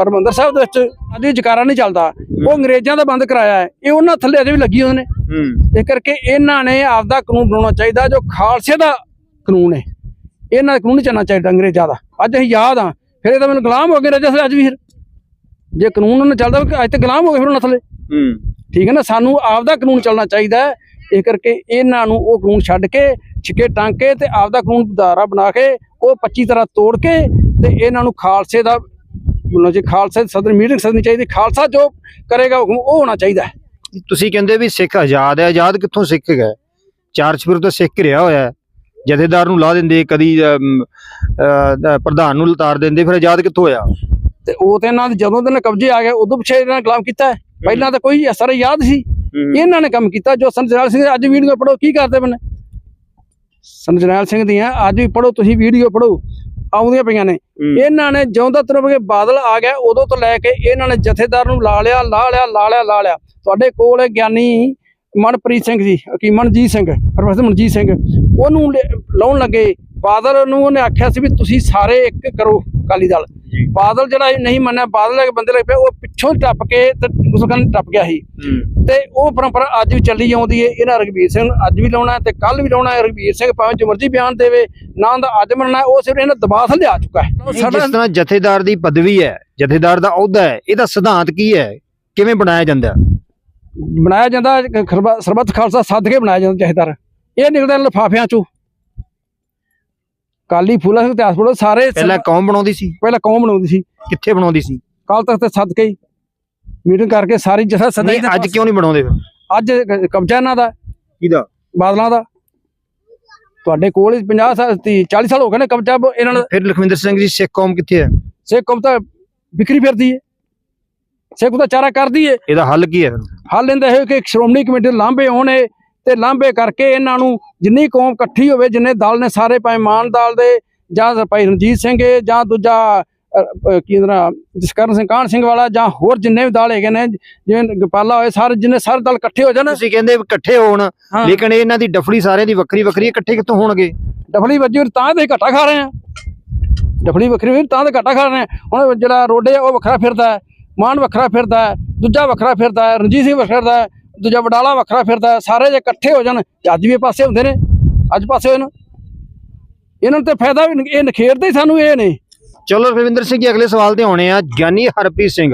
S1: ਹਰਿਮੰਦਰ ਸਾਹਿਬ ਦੇ ਵਿੱਚ ਅੱਜ ਜਕਾਰਾ ਨਹੀਂ ਚੱਲਦਾ। ਉਹ ਅੰਗਰੇਜ਼ਾਂ ਦਾ ਬੰਦ ਕਰਾਇਆ ਹੈ। ਇਹ ਉਹਨਾਂ ਥੱਲੇ ਅਜੇ ਵੀ ਲੱਗੀ ਹੋਏ ਨੇ।
S2: ਹੂੰ।
S1: ਇਸ ਕਰਕੇ ਇਹਨਾਂ ਨੇ ਆਪਦਾ ਕਾਨੂੰਨ ਬਣਾਉਣਾ ਚਾਹੀਦਾ ਜੋ ਖਾਲਸੇ ਦਾ ਕਾਨੂੰਨ ਹੈ। ਇਹਨਾਂ ਕਾਨੂੰਨ ਚੱਲਣਾ ਚਾਹੀਦਾ ਅੰਗਰੇਜ਼ਾਂ ਦਾ ਅੱਜ ਅਸੀਂ ਯਾਦ ਆ ਫਿਰ ਇਹ ਤਾਂ ਮੈਨੂੰ ਗੁਲਾਮ ਹੋ ਗਏ ਰਜਾ ਅੱਜ ਵੀ ਫਿਰ। ਜੇ ਕਾਨੂੰਨ ਉਹਨਾਂ ਚੱਲਦਾ ਅੱਜ ਤੇ ਗੁਲਾਮ ਹੋ ਗਏ ਫਿਰ ਉਹਨਾਂ ਥੱਲੇ।
S2: ਹੂੰ।
S1: ਠੀਕ ਹੈ ਨਾ ਸਾਨੂੰ ਆਪਦਾ ਕਾਨੂੰਨ ਚੱਲਣਾ ਚਾਹੀਦਾ ਇਹ ਕਰਕੇ ਇਹਨਾਂ ਨੂੰ ਉਹ ਕਾਨੂੰਨ ਛੱਡ ਕੇ ਛਿੱਕੇ ਟਾਂਗ ਕੇ ਤੇ ਆਪਦਾ ਕਾਨੂੰਨ ਧਾਰਾ ਬਣਾ ਕੇ ਉਹ 25 ਤਰ੍ਹਾਂ ਤੋੜ ਕੇ ਤੇ ਇਹਨਾਂ ਨੂੰ ਖਾਲਸੇ ਦਾ ਮਤਲਬ ਜੇ ਖਾਲਸੇ ਦੀ ਸਦਰ ਮੀਟਿੰਗ ਸਦਨੀ ਚਾਹੀਦੀ ਖਾਲਸਾ ਜੋ ਕਰੇਗਾ ਹੁਕਮ ਉਹ ਹੋਣਾ ਚਾਹੀਦਾ
S2: ਤੁਸੀਂ ਕਹਿੰਦੇ ਵੀ ਸਿੱਖ ਆਜ਼ਾਦ ਹੈ ਆਜ਼ਾਦ ਕਿੱਥੋਂ ਸਿੱਖ ਗਏ? ਚਾਰ ਚਪਰ ਤੋਂ ਸਿੱਖ ਰਿਹਾ ਹੋਇਆ ਜਥੇਦਾਰ ਨੂੰ ਲਾ ਦਿੰਦੇ ਕਦੀ ਪ੍ਰਧਾਨ ਨੂੰ ਲਤਾਰ ਦਿੰਦੇ ਫਿਰ ਆਜ਼ਾਦ ਕਿੱਥੋਂ ਹੋਇਆ?
S1: ਤੇ ਉਹ ਤੇ ਇਹਨਾਂ ਦੇ ਜਦੋਂ ਦੇ ਕਬਜ਼ੇ ਆ ਗਏ ਉਦੋਂ ਪਿੱਛੇ ਇਹਨਾਂ ਨੇ ਗੁਲਾਮ ਕੀਤਾ ਪਹਿਲਾਂ ਤਾਂ ਕੋਈ ਅਸਰ ਯਾਦ ਸੀ। ਇਹਨਾਂ ਨੇ ਕੰਮ ਕੀਤਾ ਜੋ ਸੰਤ ਜਰਨੈਲ ਸਿੰਘ ਅੱਜ ਵੀਡੀਓ ਪੜੋ ਕੀ ਕਰਦੇ ਬਨੇ ਸੰਤ ਜਰਨੈਲ ਸਿੰਘ ਦੀਆਂ ਅੱਜ ਵੀ ਪੜੋ ਤੁਸੀਂ ਵੀਡੀਓ ਪੜੋ ਆਉਂਦੀਆਂ ਪਈਆਂ ਨੇ। ਇਹਨਾਂ ਨੇ ਜਿਉਂਦਾ ਤਰਫ ਕੇ ਬਾਦਲ ਆ ਗਿਆ ਉਦੋਂ ਤੋਂ ਲੈ ਕੇ ਇਹਨਾਂ ਨੇ ਜਥੇਦਾਰ ਨੂੰ ਲਾ ਲਿਆ ਲਾ ਲਿਆ ਲਾ ਲਿਆ ਲਾ ਲਿਆ। ਤੁਹਾਡੇ ਕੋਲ ਗਿਆਨੀ ਮਨਪ੍ਰੀਤ ਸਿੰਘ ਜੀ ਹਕੀਮ ਮਨਜੀਤ ਸਿੰਘ ਪ੍ਰੋਫੈਸਰ ਮਨਜੀਤ ਸਿੰਘ ਉਹਨੂੰ ਲਾਉਣ ਲੱਗੇ। ਬਾਦਲ ਨੂੰ ਉਹਨੇ ਆਖਿਆ ਸੀ ਵੀ ਤੁਸੀਂ ਸਾਰੇ ਇੱਕ ਕਰੋ ਅਕਾਲੀ ਦਲ। ਬਾਦਲ ਜਿਹੜਾ ਨਹੀਂ ਮੰਨਿਆ ਬਾਦਲ ਦੇ ਬੰਦੇ ਲੱਗ ਪਏ ਉਹ ਪਿੱਛੋਂ ਟੱਪ ਕੇ ਤੇ ਉਸ ਕੰਨ ਟੱਪ ਗਿਆ ਸੀ। ਤੇ ਉਹ ਪਰੰਪਰਾ ਅੱਜ ਵੀ ਚੱਲੀ ਆਉਂਦੀ ਹੈ ਇਹਨਾਂ ਰਘਬੀਰ ਸਿੰਘ ਅੱਜ ਵੀ ਲਾਉਣਾ ਤੇ ਕੱਲ ਵੀ ਲਾਉਣਾ ਹੈ। ਰਘਬੀਰ ਸਿੰਘ ਭਾਵੇਂ ਜੋ ਮਰਜ਼ੀ ਬਿਆਨ ਦੇਵੇ ਨਾ ਦਾ ਅੱਜ ਮੰਨਣਾ ਉਹ ਸਿਰਫ ਇਹਨਾਂ ਦਬਾਅ ਥੱਲੇ ਆ ਚੁੱਕਾ ਹੈ।
S2: ਜਿਸ ਤਰ੍ਹਾਂ ਜਥੇਦਾਰ ਦੀ ਪਦਵੀ ਹੈ ਜਥੇਦਾਰ ਦਾ ਅਹੁਦਾ ਹੈ ਇਹਦਾ ਸਿਧਾਂਤ ਕੀ ਹੈ? ਕਿਵੇਂ ਬਣਾਇਆ ਜਾਂਦਾ ਹੈ?
S1: ਬਣਾਇਆ ਜਾਂਦਾ ਸਰਬੱਤ ਖਾਲਸਾ ਸੱਦ ਕੇ ਬਣਾਇਆ ਜਾਂਦਾ ਚਾਹੀਦਾ ਇਹ ਨਿਕਲਦਾ ਲਿਫਾਫਿਆਂ ਚੋਂ। ਕਾਲੀ ਫੂਲਾ ਸਿੰਘ ਇਤਿਹਾਸ ਪੜੋ ਸਾਰੇ
S2: ਪਹਿਲਾਂ ਕੌਮ ਬਣਾਉਂਦੀ ਸੀ?
S1: ਪਹਿਲਾਂ ਕੌਮ ਬਣਾਉਂਦੀ ਸੀ।
S2: ਕਿੱਥੇ ਬਣਾਉਂਦੀ ਸੀ?
S1: ਕੱਲ ਤੱਕ ਤੇ ਸੱਦ ਕੇ ਮੀਟਿੰਗ ਕਰਕੇ ਸਾਰੀ ਜਥਾ ਸਦਾ
S2: ਨਹੀਂ ਅੱਜ ਕਿਉਂ ਨਹੀਂ ਬਣਾਉਂਦੇ
S1: ਅੱਜ ਕਬਜ਼ਾ ਇਹਨਾਂ ਦਾ
S2: ਕਿਹਦਾ?
S1: ਬਾਦਲਾਂ ਦਾ। ਤੁਹਾਡੇ ਕੋਲ ਹੀ 50 ਸਾਲ 40 ਸਾਲ ਹੋ ਗਏ ਨੇ ਕਬਜ਼ਾ ਇਹਨਾਂ ਦਾ
S2: ਫਿਰ ਲਖਵਿੰਦਰ ਸਿੰਘ ਜੀ ਸਿੱਖ ਕੌਮ ਕਿੱਥੇ ਹੈ?
S1: ਸਿੱਖ ਕੌਮ ਤਾਂ ਵਿਕਰੀ ਫਿਰਦੀ ਹੈ। ਸਿੱਖ ਕੌਮ ਤਾਂ ਚਾਰਾ ਕਰਦੀ ਹੈ
S2: ਇਹਦਾ ਹੱਲ ਕੀ ਹੈ?
S1: ਹੱਲ ਇਹਦਾ ਇਹ ਕਿ ਸ਼੍ਰੋਮਣੀ ਕਮੇਟੀ ਦੇ ਲਾਂਭੇ ਹੋਣੇ ਤੇ ਲਾਂਭੇ ਕਰਕੇ ਇਹਨਾਂ ਨੂੰ ਜਿੰਨੀ ਕੌਮ ਇਕੱਠੀ ਹੋਵੇ ਜਿੰਨੇ ਦਲ ਨੇ ਸਾਰੇ ਭਾਵੇਂ ਮਾਨ ਦਲ ਦੇ ਜਾਂ ਭਾਈ ਰਣਜੀਤ ਸਿੰਘ ਹੈ, ਜਾਂ ਦੂਜਾ ਕੀ ਇਹਦਾ ਜਸਕਰਨ ਸਿੰਘ ਕਾਹਨ ਸਿੰਘ ਵਾਲਾ ਜਾਂ ਹੋਰ ਜਿੰਨੇ ਵੀ ਦਲ ਹੈਗੇ ਨੇ ਜਿਵੇਂ ਗੋਪਾਲਾ ਹੋਏ ਸਾਰੇ ਜਿੰਨੇ ਸਾਰੇ ਦਲ ਇਕੱਠੇ ਹੋ ਜਾਣ।
S2: ਤੁਸੀਂ ਕਹਿੰਦੇ ਇਕੱਠੇ ਹੋਣ
S1: ਹਾਂ।
S2: ਲੇਕਿਨ ਇਹਨਾਂ ਦੀ ਡਫੜੀ ਸਾਰਿਆਂ ਦੀ ਵੱਖਰੀ ਵੱਖਰੀ ਹੈ, ਇਕੱਠੇ ਕਿੱਥੋਂ ਹੋਣਗੇ?
S1: ਡਫਲੀ ਵੱਜੀ ਤਾਂ ਤੇ ਘਾਟਾ ਖਾ ਰਹੇ ਆ। ਡਫਲੀ ਵੱਖਰੀ ਤਾਂ ਤੇ ਘਾਟਾ ਖਾ ਰਹੇ ਆ। ਹੁਣ ਜਿਹੜਾ ਰੋਡੇ ਆ ਉਹ ਵੱਖਰਾ ਫਿਰਦਾ ਹੈ। ਮਾਨ ਵੱਖਰਾ ਫਿਰਦਾ ਹੈ ਦੂਜਾ ਵੱਖਰਾ ਫਿਰਦਾ ਹੈ ਰਣਜੀਤ ਸਿੰਘ ਵੱਖਰਾ ਫਿਰਦਾ ਹੈ ਦੂਜਾ ਵਡਾਲਾ ਵੱਖਰਾ ਫਿਰਦਾ ਹੈ ਸਾਰੇ ਜੇ ਇਕੱਠੇ ਹੋ ਜਾਣ ਤੇ ਅੱਜ ਵੀ ਪਾਸੇ ਹੁੰਦੇ ਨੇ ਅੱਜ ਪਾਸੇ ਹੋਏ ਨੇ। ਇਹਨਾਂ ਨੂੰ ਤੇ ਫਾਇਦਾ ਵੀ ਇਹ ਨਖੇੜਦੇ ਹੀ ਸਾਨੂੰ ਇਹ ਨੇ।
S2: ਚਲੋ ਰਵਿੰਦਰ ਸਿੰਘ ਜੀ ਅਗਲੇ ਸਵਾਲ ਤੇ ਆਉਣੇ ਆ। ਗਿਆਨੀ ਹਰਪ੍ਰੀਤ ਸਿੰਘ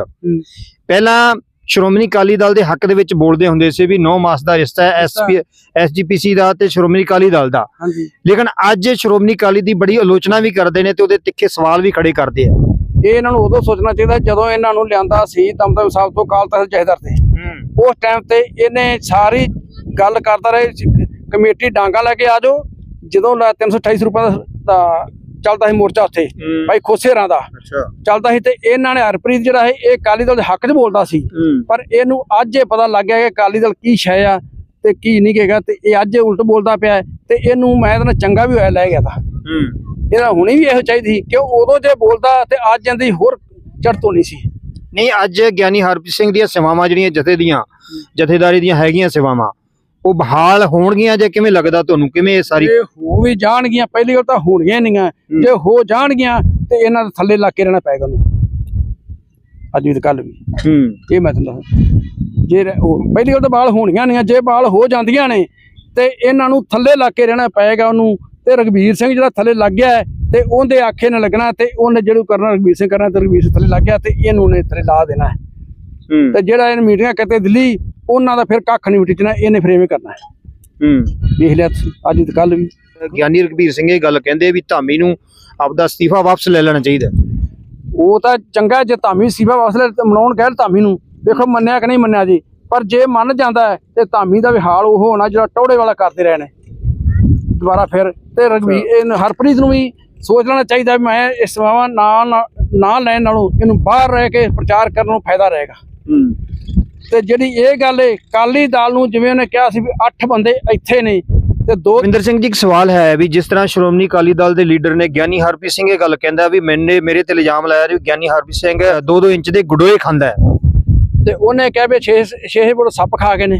S2: ਪਹਿਲਾਂ ਸ਼੍ਰੋਮਣੀ ਅਕਾਲੀ ਦਲ ਦੇ ਹੱਕ ਦੇ ਵਿੱਚ ਬੋਲਦੇ ਹੁੰਦੇ ਸੀ ਵੀ 9 ਮਾਸ ਦਾ ਰਿਸ਼ਤਾ ਹੈ ਐਸਪੀ ਐਸਜੀਪੀਸੀ ਦਾ ਤੇ ਸ਼੍ਰੋਮਣੀ ਅਕਾਲੀ ਦਲ ਦਾ।
S1: ਹਾਂਜੀ।
S2: ਲੇਕਿਨ ਅੱਜ ਸ਼੍ਰੋਮਣੀ ਅਕਾਲੀ ਦੀ ਬੜੀ ਆਲੋਚਨਾ ਵੀ ਕਰਦੇ ਨੇ ਤੇ ਉਹਦੇ ਤਿੱਖੇ ਸਵਾਲ ਵੀ ਖੜੇ ਕਰਦੇ ਆ।
S1: ਇਹ ਇਹਨਾਂ ਨੂੰ ਉਦੋਂ ਸੋਚਣਾ ਚਾਹੀਦਾ ਜਦੋਂ ਇਹਨਾਂ ਨੂੰ ਲਿਆਂਦਾ ਸੀ ਦਮਦਮ ਸਾਹਿਬ ਤੋਂ ਕਾਲ ਤਖਤ ਜਹੇਦਾਰ ਤੇ। ਉਸ ਟਾਈਮ ਤੇ ਇਹਨੇ ਸਾਰੀ ਗੱਲ ਕਰਦਾ ਰਹੇ ਕਮੇਟੀ ਡਾਂਗਾ ਲੈ ਕੇ ਆ ਜਾਓ। ਜਦੋਂ ਲੈ 328 ਰੁਪਏ ਦਾ- ਚੱਲਦਾ ਸੀ ਮੋਰਚਾ ਉੱਥੇ ਭਾਈ ਖੋਸੇਰਾਂ ਦਾ।
S2: ਅੱਛਾ।
S1: ਚੱਲਦਾ ਸੀ ਤੇ ਇਹਨਾਂ ਨੇ ਹਰਪ੍ਰੀਤ ਜਿਹੜਾ ਹੈ ਇਹ ਅਕਾਲੀ ਦਲ ਦੇ ਹੱਕ 'ਚ ਬੋਲਦਾ ਸੀ। ਪਰ ਇਹਨੂੰ ਅੱਜ ਇਹ ਪਤਾ ਲੱਗ ਗਿਆ ਕਿ ਅਕਾਲੀ ਦਲ ਕੀ ਸ਼ੈ ਆ ਤੇ ਕੀ ਨਹੀਂ ਕਹੇਗਾ ਤੇ ਇਹ ਅੱਜ ਉਲਟ ਬੋਲਦਾ ਪਿਆ ਤੇ ਇਹਨੂੰ ਮੈਂ ਇਹਦੇ ਨਾਲ ਚੰਗਾ ਵੀ ਹੋਇਆ ਲੈ ਗਿਆ ਤਾਂ। ਇਹਦਾ ਹੁਣੀ ਵੀ ਇਹੋ ਚਾਹੀਦੀ ਸੀ। ਕਿ ਉਹ ਉਦੋਂ ਜੇ ਬੋਲਦਾ ਤੇ ਅੱਜ ਇਹਦੀ ਹੋਰ ਚੜ੍ਹ ਹੋਣੀ ਸੀ।
S2: ਨਹੀਂ ਅੱਜ ਗਿਆਨੀ ਹਰਪ੍ਰੀਤ ਸਿੰਘ ਦੀਆਂ ਸੇਵਾਵਾਂ ਜਿਹੜੀਆਂ ਜਥੇ ਦੀਆਂ ਜਥੇਦਾਰੀ ਦੀਆਂ ਹੈਗੀਆਂ ਸੇਵਾਵਾਂ ਉਹ ਬਹਾਲ ਹੋਣਗੀਆਂ ਜਾਂ ਕਿਵੇਂ ਲੱਗਦਾ ਤੁਹਾਨੂੰ? ਕਿਵੇਂ ਇਹ ਸਾਰੀ
S1: ਹੋ ਵੀ ਜਾਣਗੀਆਂ ਪਹਿਲੀ ਗੱਲ ਤਾਂ ਹੋਣਗੀਆਂ ਨਹੀਂਆਂ। ਜੇ ਹੋ ਜਾਣਗੀਆਂ ਤੇ ਇਹਨਾਂ ਦੇ ਥੱਲੇ ਲੱਗ ਕੇ ਰਹਿਣਾ ਪਏਗਾ ਉਹਨੂੰ। ਅੱਜ ਵੀ ਤੇ ਕੱਲ ਵੀ।
S2: ਹੂੰ।
S1: ਇਹ ਮੈਂ ਤੁਹਾਨੂੰ ਜੇ ਪਹਿਲੀ ਗੱਲ ਤਾਂ ਬਾਲ ਹੋਣੀਆਂ ਨਹੀਂ ਜੇ ਬਾਲ ਹੋ ਜਾਂਦੀਆਂ ਨੇ ਤੇ ਇਹਨਾਂ ਨੂੰ ਥੱਲੇ ਲੱਗ ਕੇ ਰਹਿਣਾ ਪਏਗਾ ਉਹਨੂੰ। ਤੇ ਰਗਵੀਰ ਸਿੰਘ ਜਿਹੜਾ ਥੱਲੇ ਲੱਗ ਗਿਆ ਤੇ ਉਹਦੇ ਆਖੇ ਨਾਲ ਲੱਗਣਾ ਤੇ ਉਹਨੇ ਜਿਹੜਾ ਕਰਨਾ ਰਗਵੀਰ ਸਿੰਘ ਕਰਨਾ ਤੇ ਰਗਵੀਰ ਸਿੰਘ ਥੱਲੇ ਲੱਗ ਗਿਆ ਤੇ ਇਹਨੂੰ ਨੇ ਥੱਲੇ ਲਾ ਦੇਣਾ ਤੇ ਜਿਹੜਾ ਇਹਨ ਮੀਟਿੰਗਾਂ ਕਰਤੇ ਦਿੱਲੀ ਉਹਨਾਂ ਦਾ ਫਿਰ ਕੱਖ ਨਹੀਂ ਮਿਟਣਾ ਇਹਨੇ ਫਿਰ ਐਵੇਂ ਕਰਨਾ ਹੈ।
S2: ਹੂੰ।
S1: ਵੇਖ ਲਿਆ ਅੱਜ ਤੇ ਕੱਲ ਵੀ।
S2: ਗਿਆਨੀ ਰਘਬੀਰ ਸਿੰਘ ਇਹ ਗੱਲ ਕਹਿੰਦੇ ਵੀ ਧਾਮੀ ਨੂੰ ਆਪਦਾ ਅਸਤੀਫਾ ਵਾਪਸ ਲੈ ਲੈਣਾ ਚਾਹੀਦਾ
S1: ਉਹ ਤਾਂ ਚੰਗਾ ਜੇ ਧਾਮੀ ਸੀਵਾ ਵਾਸਲੇ ਮਨਾਉਣ ਕਹਿ ਧਾਮੀ ਨੂੰ ਵੇਖੋ ਮੰਨਿਆ ਕਿ ਨਹੀਂ ਮੰਨਿਆ ਜੀ ਪਰ ਜੇ ਮੰਨ ਜਾਂਦਾ ਤੇ ਧਾਮੀ ਦਾ ਵੀ ਹਾਲ ਉਹ ਹੋਣਾ ਜਿਹੜਾ ਟੌੜੇ ਵਾਲਾ ਕਰਦੇ ਰਹੇ ਨੇ ਦੁਬਾਰਾ ਫਿਰ ਤੇ ਰਗਵੀ ਇਹਨੂੰ ਹਰਪ੍ਰੀਤ ਨੂੰ ਵੀ ਸੋਚ ਲੈਣਾ ਚਾਹੀਦਾ ਵੀ ਮੈਂ ਇਸ ਸੇਵਾਵਾਂ ਨਾ ਨਾ- ਲੈਣ ਨਾਲੋਂ ਇਹਨੂੰ ਬਾਹਰ ਰਹਿ ਕੇ ਪ੍ਰਚਾਰ ਕਰਨ ਨੂੰ ਫਾਇਦਾ ਰਹੇਗਾ।
S2: ਹੂੰ।
S1: ਤੇ ਜਿਹੜੀ ਇਹ ਗੱਲ ਏ ਕਾਲੀ ਦਾਲ ਨੂੰ ਜਿਵੇਂ ਉਹਨੇ ਕਿਹਾ ਸੀ ਵੀ 8 ਬੰਦੇ ਇੱਥੇ ਨੇ ਤੇ ਦੋ
S2: ਵਿੰਦਰ ਸਿੰਘ ਜੀ ਇੱਕ ਸਵਾਲ ਹੈ ਵੀ ਜਿਸ ਤਰ੍ਹਾਂ ਸ਼੍ਰੋਮਣੀ ਅਕਾਲੀ ਦਲ ਦੇ ਲੀਡਰ ਨੇ ਗਿਆਨੀ ਹਰਪ੍ਰੀਤ ਸਿੰਘ ਇਹ ਗੱਲ ਕਹਿੰਦਾ ਵੀ ਮੈਨੇ ਮੇਰੇ ਤੇ ਇਲਜ਼ਾਮ ਲਾਇਆ ਵੀ ਗਿਆਨੀ ਹਰਪ੍ਰੀਤ ਸਿੰਘ 2-2 ਇੰਚ ਦੇ ਗੁਡੋਏ ਖਾਂਦਾ ਹੈ।
S1: ਤੇ ਉਹਨੇ ਕਿਹਾ ਵੀ 6 6 ਫੁੱਟ ਸੱਪ ਖਾ ਗਏ ਨੇ।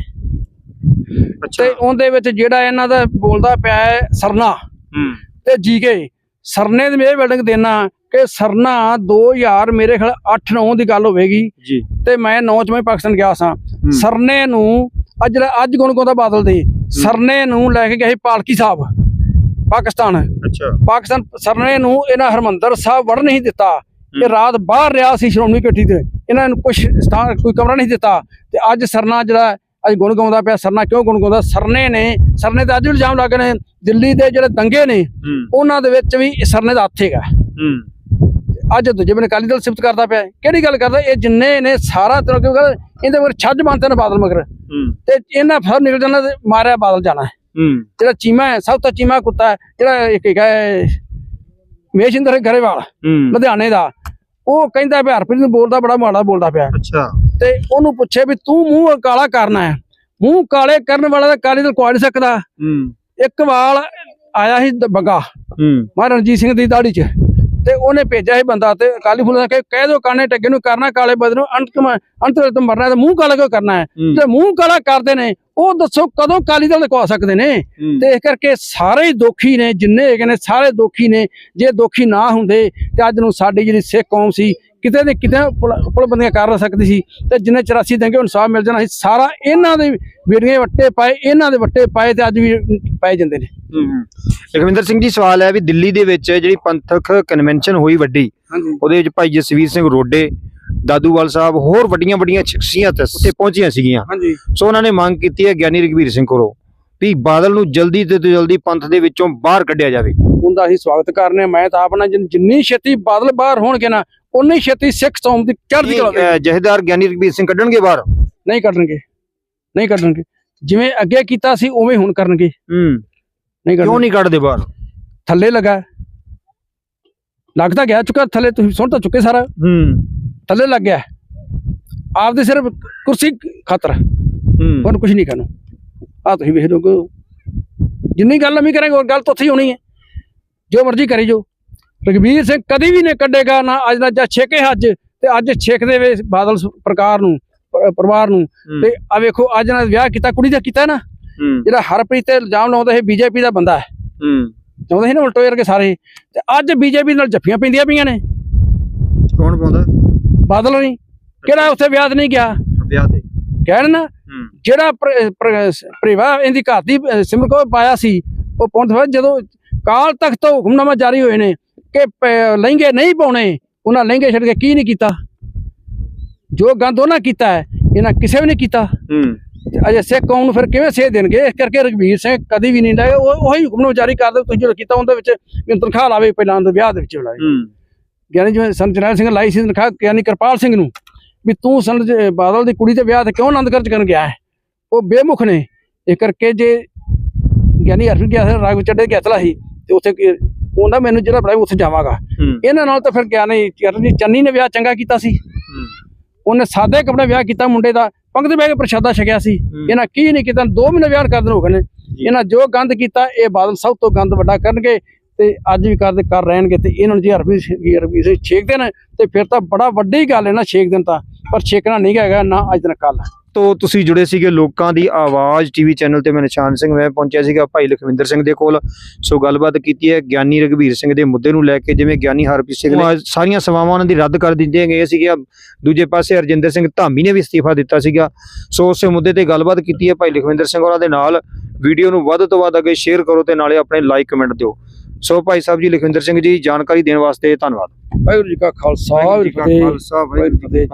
S1: ਤੇ ਉਹਦੇ ਵਿੱਚ ਜਿਹੜਾ ਇਹਨਾਂ ਦਾ ਬੋਲਦਾ ਪਿਆ ਹੈ ਸਰਨਾ।
S2: ਹੂੰ।
S1: ਤੇ ਜੀਕੇ ਸਰਨੇ ਦੀ ਇਹ ਬਿਲਡਿੰਗ ਦੇਣਾ ਕਿ ਸਰਨਾ 2000 ਮੇਰੇ ਖਿਆਲ 8 9 ਦੀ ਗੱਲ ਹੋਵੇਗੀ।
S2: ਜੀ।
S1: ਤੇ ਮੈਂ 9 ਚ ਮੈਂ ਪਾਕਿਸਤਾਨ ਗਿਆ ਸਾਂ। ਸਰਨੇ ਨੂੰ ਅੱਜ ਜਿਹੜਾ ਅੱਜ ਗੁਣ ਦਾ ਬਾਦਲ ਦੇ ਸਰਨੇ ਨੂੰ ਲੈ ਕੇ ਗਏ ਪਾਲਕੀ ਸਾਹਿਬ ਪਾਕਿਸਤਾਨ।
S2: ਅੱਛਾ।
S1: ਪਾਕਿਸਤਾਨ ਸਰਨੇ ਨੂੰ ਇਹਨਾਂ ਹਰਮੰਦਰ ਸਾਹਿਬ ਵੜ ਨਹੀਂ ਦਿੱਤਾ। ਇਹ ਰਾਤ ਬਾਹਰ ਰਿਹਾ ਸੀ ਸ਼੍ਰੋਮਣੀ ਕਮੇਟੀ ਤੇ ਇਹਨਾਂ ਨੂੰ ਕੁਝ ਸਥਾਨ ਕੋਈ ਕਮਰਾ ਨਹੀਂ ਦਿੱਤਾ। ਤੇ ਅੱਜ ਸਰਨਾ ਜਿਹੜਾ ਅੱਜ ਗੁਣ ਗਾਉਂਦਾ ਪਿਆ ਸਰਨਾ ਕਿਉਂ ਗੁਣ ਗਾਉਂਦਾ? ਸਰਨੇ ਨੇ ਸਰਨੇ ਤੇ ਅੱਜ ਵੀ ਇਲਜ਼ਾਮ ਲੱਗ ਨੇ ਦਿੱਲੀ ਦੇ ਜਿਹੜੇ ਦੰਗੇ ਨੇ ਉਹਨਾਂ ਦੇ ਵਿੱਚ ਵੀ ਸਰਨੇ ਦਾ ਹੱਥ ਹੈਗਾ। ਅੱਜ ਦੂਜੇ ਬਨੇ ਅਕਾਲੀ ਦਲ ਸਿਫਤ ਕਰਦਾ ਪਿਆ। ਕਿਹੜੀ ਗੱਲ ਕਰਦਾ? ਇਹ ਜਿੰਨੇ ਨੇ ਸਾਰਾ ਤਰ੍ਹਾਂ ਕਿਉਂ ਕਹਿੰਦਾ ਇਹਦੇ ਮਗਰ ਛੱਜ ਬੰਦੇ ਨੇ ਬਾਦਲ ਮਗਰ। ਤੇ ਇਹਨਾਂ ਫਿਰ ਨਿਕਲ ਜਾਣਾ ਤੇ ਮਾਰਿਆ ਬਾਦਲ ਜਾਣਾ ਜਿਹੜਾ ਚੀਮਾ ਹੈ ਸਭ ਤੋਂ ਚੀਮਾ ਕੁੱਤਾ ਜਿਹੜਾ ਇੱਕ ਹੈਗਾ ਮੇਸ਼ਿੰਦਰ ਗਰੇਵਾਲ ਲੁਧਿਆਣੇ ਦਾ। ਉਹ ਕਹਿੰਦਾ ਵੀ ਹਰਪ੍ਰੀਤ ਨੂੰ ਬੋਲਦਾ ਬੜਾ ਮਾੜਾ ਬੋਲਦਾ ਪਿਆ।
S2: ਅੱਛਾ।
S1: ਤੇ ਉਹਨੂੰ ਪੁੱਛੇ ਵੀ ਤੂੰ ਮੂੰਹ ਕਾਲਾ ਕਰਨਾ ਹੈ ਮੂੰਹ ਕਾਲੇ ਕਰਨ ਵਾਲਾ ਤਾਂ ਕਾਲੀ ਦਲ ਕੋਈ ਨਹੀਂ ਸਕਦਾ।
S2: ਹੂੰ।
S1: ਇੱਕ ਵਾਲ ਆਇਆ ਸੀ ਦ- ਬੱਗਾ।
S2: ਹੂੰ।
S1: ਮਹਾਰਾਜਾ ਰਣਜੀਤ ਸਿੰਘ ਦੀ ਦਾੜੀ 'ਚ। ਤੇ ਉਹਨੇ ਭੇਜਿਆ ਸੀ ਬੰਦਾ ਤੇ ਅਕਾਲੀ ਫੁੱਲਾਂ ਕੇ ਕਹਿ ਦੋ ਕਾਨੇ ਟੱਗੇ ਨੂੰ ਕਰਨਾ ਕਾਲੇ ਬਦ ਨੂੰ ਅੰਤ ਅੰਤ ਤੋਂ ਮਰਨਾ ਤੇ ਮੂੰਹ ਕਾਲਾ ਕਿਉਂ ਕਰਨਾ ਹੈ। ਤੇ ਮੂੰਹ ਕਾਲਾ ਕਰਦੇ ਨੇ ਉਹ ਦੱਸੋ ਕਦੋਂ ਕਾਲੀ ਦਲ ਕੋ ਆ ਸਕਦੇ ਨੇ। ਤੇ ਇਸ ਕਰਕੇ ਸਾਰੇ ਹੀ ਦੋਖੀ ਨੇ ਜਿੰਨੇ ਹੈਗੇ ਨੇ ਸਾਰੇ ਦੋਖੀ ਨੇ। ਜੇ ਦੋਖੀ ਨਾ ਹੁੰਦੇ ਤੇ ਅੱਜ ਨੂੰ ਸਾਡੀ ਜਿਹੜੀ ਸਿੱਖ ਕੌਮ ਸੀ ਕਿਤੇ ਦੇ ਕਿਤੇ ਪੁਲ ਬੰਦੀਆਂ ਕਰ ਸਕਦੀ ਸੀ ਤੇ ਜਿੰਨੇ 84 ਦੰਗੇ ਇਨਸਾਫ ਮਿਲ ਜਾਣਾ ਸੀ ਸਾਰਾ ਇਹਨਾਂ ਦੇ ਵੀਡੀਓ ਵੱਟੇ ਪਾਏ ਇਹਨਾਂ ਦੇ ਵੱਟੇ ਪਾਏ ਤੇ ਅੱਜ ਵੀ ਪਾਏ ਜਾਂਦੇ ਨੇ।
S2: ਲਖਵਿੰਦਰ ਸਿੰਘ ਜੀ ਸਵਾਲ ਹੈ ਵੀ ਦਿੱਲੀ ਦੇ ਵਿੱਚ ਜਿਹੜੀ ਪੰਥਕ ਕਨਵੈਨਸ਼ਨ ਹੋਈ ਵੱਡੀ ਉਹਦੇ ਵਿੱਚ ਭਾਈ ਜਸਵੀਰ ਸਿੰਘ ਰੋਡੇ ਦਾਦੂਵਾਲ ਸਾਹਿਬ ਹੋਰ ਵੱਡੀਆਂ ਵੱਡੀਆਂ ਸ਼ਖਸੀਅਤ ਉੱਥੇ ਪਹੁੰਚੀਆਂ ਸੀਗੀਆਂ।
S1: ਹਾਂਜੀ।
S2: ਸੋ ਉਹਨਾਂ ਨੇ ਮੰਗ ਕੀਤੀ ਹੈ ਗਿਆਨੀ ਰਘਬੀਰ ਸਿੰਘ ਕੋਲੋਂ ਵੀ ਬਾਦਲ ਨੂੰ ਜਲਦੀ ਤੋਂ ਜਲਦੀ ਪੰਥ ਦੇ ਵਿੱਚੋਂ ਬਾਹਰ ਕੱਢਿਆ ਜਾਵੇ।
S1: ਉਹਦਾ ਅਸੀਂ ਸਵਾਗਤ ਕਰਨੇ ਮੈਂ ਤਾਂ ਆਪਣਾ ਜਿੰਨ- ਛੇਤੀ ਬਾਦਲ ਬਾਹਰ ਹੋਣਗੇ ਨਾ ਉਨੀ ਛੇਤੀ ਸਿੱਖ ਕੌਮ ਦੀ ਚੜ੍ਹਦੀ ਕਲਾ
S2: ਜਥੇਦਾਰ ਗਿਆਨੀ ਰਘਬੀਰ ਸਿੰਘ ਕੱਢਣਗੇ ਬਾਹਰ।
S1: ਨਹੀਂ ਕੱਢਣਗੇ। ਨਹੀਂ ਕੱਢਣਗੇ। ਜਿਵੇਂ ਅੱਗੇ ਕੀਤਾ ਸੀ ਉਵੇਂ ਹੁਣ ਕਰਨਗੇ।
S2: ਹੂੰ।
S1: ਨਹੀਂ
S2: ਕਿਉਂ ਨਹੀਂ ਕੱਢਦੇ ਬਾਹਰ?
S1: ਥੱਲੇ ਲੱਗਾ। ਲੱਗ ਤਾਂ ਗਿਆ ਚੁੱਕਾ ਥੱਲੇ ਤੁਸੀਂ ਸੁਣ ਤਾਂ ਚੁੱਕੇ ਸਾਰਾ।
S2: ਹੂੰ।
S1: ਥੱਲੇ ਲੱਗ ਗਿਆ। ਆਪਦੇ ਸਿਰਫ ਕੁਰਸੀ ਖਾਤਰ।
S2: ਹੂੰ।
S1: ਉਹਨੂੰ ਕੁਝ ਨਹੀਂ ਕਰਨਾ। ਆ ਤੁਸੀਂ ਵੇਖ ਲਓ ਜਿੰਨੀ ਗੱਲ ਅਮੀ ਕਰਾਂਗੇ ਉਹ ਗੱਲ ਤਾਂ ਉੱਥੇ ਹੀ ਹੋਣੀ ਹੈ। ਜੋ ਮਰਜ਼ੀ ਕਰੀ ਜੋ ਰਗਵੀਰ ਸਿੰਘ ਕਦੀ ਵੀ ਨਹੀਂ ਕੱਢੇਗਾ ਨਾ ਅੱਜ ਦਾ ਜਾਂ ਛੇਕੇ ਹੱਜ ਤੇ ਅੱਜ ਛੇਕ ਦੇ ਵੇ ਬਾਦਲ ਪ੍ਰਕਾਰ ਨੂੰ ਪਰਿਵਾਰ ਨੂੰ। ਤੇ ਆ ਵੇਖੋ ਅੱਜ ਨਾਲ ਵਿਆਹ ਕੀਤਾ ਕੁੜੀ ਦਾ ਕੀਤਾ ਨਾ। ਜਿਹੜਾ ਹਰਪ੍ਰੀਤ ਤੇ ਇਲਜ਼ਾਮ ਲਾਉਂਦਾ ਇਹ ਬੀਜੇਪੀ ਦਾ ਬੰਦਾ ਹੈ।
S2: ਹੂੰ।
S1: ਚਾਹੁੰਦੇ ਸੀ ਨਾ ਉਲਟੋ ਕਰਕੇ ਸਾਰੇ। ਤੇ ਅੱਜ ਬੀਜੇਪੀ ਨਾਲ ਜੱਫੀਆਂ ਪੈਂਦੀਆਂ ਪਈਆਂ ਨੇ।
S2: ਕੌਣ ਪਾਉਂਦਾ?
S1: ਬਾਦਲ ਨਹੀਂ ਕਿਹੜਾ ਉੱਥੇ ਵਿਆਹ ਤੇ ਨਹੀਂ ਗਿਆ?
S2: ਵਿਆਹ ਤੇ।
S1: ਕਹਿਣ ਨਾ। ਜਿਹੜਾ ਭਰੇਵਾ ਇਹਦੀ ਘਰ ਦੀ ਸਿਮਰ ਕੋ ਪਾਇਆ ਸੀ ਉਹ ਹੋਇਆ ਜਦੋਂ ਕਾਲ ਤੱਕ ਤੋਂ ਹੁਕਮਨਾਮਾ ਜਾਰੀ ਹੋਏ ਨੇ ਕਿ ਲਹਿੰਗੇ ਨਹੀਂ ਪਾਉਣੇ ਉਹਨਾਂ ਲਹਿੰਗੇ ਛੱਡ ਕੇ ਕੀ ਨਹੀਂ ਕੀਤਾ? ਜੋ ਗੰਦ ਉਹਨਾਂ ਕੀਤਾ ਹੈ ਇਹਨਾਂ ਕਿਸੇ ਵੀ ਨਹੀਂ ਕੀਤਾ। ਅਜੇ ਸਿੱਖ ਕੌਮ ਨੂੰ ਫਿਰ ਕਿਵੇਂ ਸੇਧ ਦੇਣਗੇ? ਇਸ ਕਰਕੇ ਰਘਬੀਰ ਸਿੰਘ ਕਦੀ ਵੀ ਨਹੀਂ ਡਾਏ ਉਹ ਉਹੀ ਹੁਕਮਨਾਮਾ ਜਾਰੀ ਕਰਦੇ ਤੁਸੀਂ ਜੋ ਕੀਤਾ ਉਹਦੇ ਵਿੱਚ ਤਨਖਾਹ ਲਾਵੇ ਪਹਿਲਾਂ ਉਹਦੇ ਵਿਆਹ ਦੇ ਵਿੱਚ ਲਾਵੇ।
S2: ਹੂੰ।
S1: ਗਿਆਨੀ ਜਿਵੇਂ ਸੰਤ ਜਰਨੈਲ ਸਿੰਘ ਲਾਈ ਸੀ ਤਨਖਾਹ ਗਿਆਨੀ ਕਿਰਪਾਲ ਸਿੰਘ ਨੂੰ। ਵੀ ਤੂੰ ਸੰਤ ਜ- ਬਾਦਲ ਦੀ ਕੁੜੀ ਦੇ ਵਿਆਹ ਤੇ ਕਿਉਂ ਆਨੰਦ ਕਾਰਜ ਕਰਨ ਗਿਆ ਹੈ? ਉਹ ਬੇਮੁਖ ਨੇ। ਇਹ ਕਰਕੇ ਜੇ ਗਿਆਨੀ ਹਰਫੀ ਗਿਆ ਸੀ ਰਾਗ ਚੱਡੇ ਗਿਆ ਚਲਾ ਸੀ ਤੇ ਉੱਥੇ ਉਹਦਾ ਮੈਨੂੰ ਜਿਹੜਾ ਬੜਾ ਉੱਥੇ ਜਾਵਾਂਗਾ।
S2: ਹੂੰ।
S1: ਇਹਨਾਂ ਨਾਲ ਤਾਂ ਫਿਰ ਗਿਆਨੀ ਚਰਨਜੀਤ ਚੰਨੀ ਨੇ ਵਿਆਹ ਚੰਗਾ ਕੀਤਾ ਸੀ।
S2: ਹੂੰ।
S1: ਉਹਨੇ ਸਾਦੇ ਕੱਪੜੇ ਵਿਆਹ ਕੀਤਾ ਮੁੰਡੇ ਦਾ ਪੰਗਤ ਬਹਿ ਕੇ ਪ੍ਰਸ਼ਾਦਾ ਛਕਿਆ ਸੀ। ਇਹਨਾਂ ਕੀ ਨਹੀਂ ਕੀਤਾ 2 ਮਹੀਨੇ ਵਿਆਹ ਕਰਦੇ ਹੋ ਗਏ ਨੇ। ਇਹਨਾਂ ਜੋ ਗੰਦ ਕੀਤਾ ਇਹ ਬਾਦਲ ਸਭ ਤੋਂ ਗੰਦ ਵੱਡਾ ਕਰਨਗੇ। ਤੇ ਅੱਜ ਵੀ ਕਰਦੇ ਕਰ ਰਹਿਣਗੇ ਤੇ ਇਹਨਾਂ ਨੂੰ ਜੇ ਅਰਬੀ ਅਰਬੀ ਸੇ ਛੇਕ ਦੇਣ ਤੇ ਫਿਰ ਤਾਂ ਬੜਾ ਵੱਡੀ ਗੱਲ ਹੈ ਨਾ ਛੇਕ ਦੇਣ ਤਾਂ ਪਰ ਛੇਕਣਾ ਨਹੀਂ ਹੈਗਾ ਨਾ ਅੱਜ ਦਿਨ ਕੱਲ
S2: ਤੋਂ ਤੁਸੀਂ ਜੁੜੇ ਸੀਗੇ ਲੋਕਾਂ ਦੀ ਆਵਾਜ਼ ਟੀਵੀ ਚੈਨਲ ਤੇ ਮੈਂ ਨਿਸ਼ਾਨ ਸਿੰਘ ਮੈਂ ਪਹੁੰਚਿਆ ਸੀਗਾ ਭਾਈ ਲਖਵਿੰਦਰ ਸਿੰਘ ਦੇ ਕੋਲ। ਸੋ ਗੱਲਬਾਤ ਕੀਤੀ ਹੈ ਗਿਆਨੀ ਰਘਬੀਰ ਸਿੰਘ ਦੇ ਮੁੱਦੇ ਨੂੰ ਲੈ ਕੇ ਜਿਵੇਂ ਗਿਆਨੀ ਹਰਪ੍ਰੀਤ ਸਿੰਘ ਨੇ ਸਾਰੀਆਂ ਸੇਵਾਵਾਂ ਉਹਨਾਂ ਦੀ ਰੱਦ ਕਰ ਦਿੱਤੀਆਂ ਗਈਆਂ ਸੀਗੀਆਂ। ਦੂਜੇ ਪਾਸੇ ਹਰਜਿੰਦਰ ਸਿੰਘ ਧਾਮੀ ਨੇ ਵੀ ਅਸਤੀਫਾ ਦਿੱਤਾ ਸੀਗਾ। ਸੋ ਉਸੇ ਮੁੱਦੇ ਤੇ ਗੱਲਬਾਤ ਕੀਤੀ ਹੈ ਭਾਈ ਲਖਵਿੰਦਰ ਸਿੰਘ ਹੋਰਾਂ ਦੇ ਨਾਲ। ਵੀਡੀਓ ਨੂੰ ਵੱਧ ਤੋਂ ਵੱਧ ਅੱਗੇ ਸ਼ੇਅਰ ਕਰੋ ਤੇ ਨਾਲੇ ਆਪਣੇ ਲਾਈਕ ਕਮੈਂਟ ਦਿਓ। ਸੋ ਭਾਈ ਸਾਹਿਬ ਜੀ ਲਖਵਿੰਦਰ ਸਿੰਘ ਜੀ ਜਾਣਕਾਰੀ ਦੇਣ ਵਾਸਤੇ ਧੰਨਵਾਦ।
S1: ਵਾਹਿਗੁਰੂ ਜੀ ਕਾ ਖਾਲਸਾ ਵਾਹਿਗੁਰੂ ਜੀ ਕੀ ਫਤਿਹ।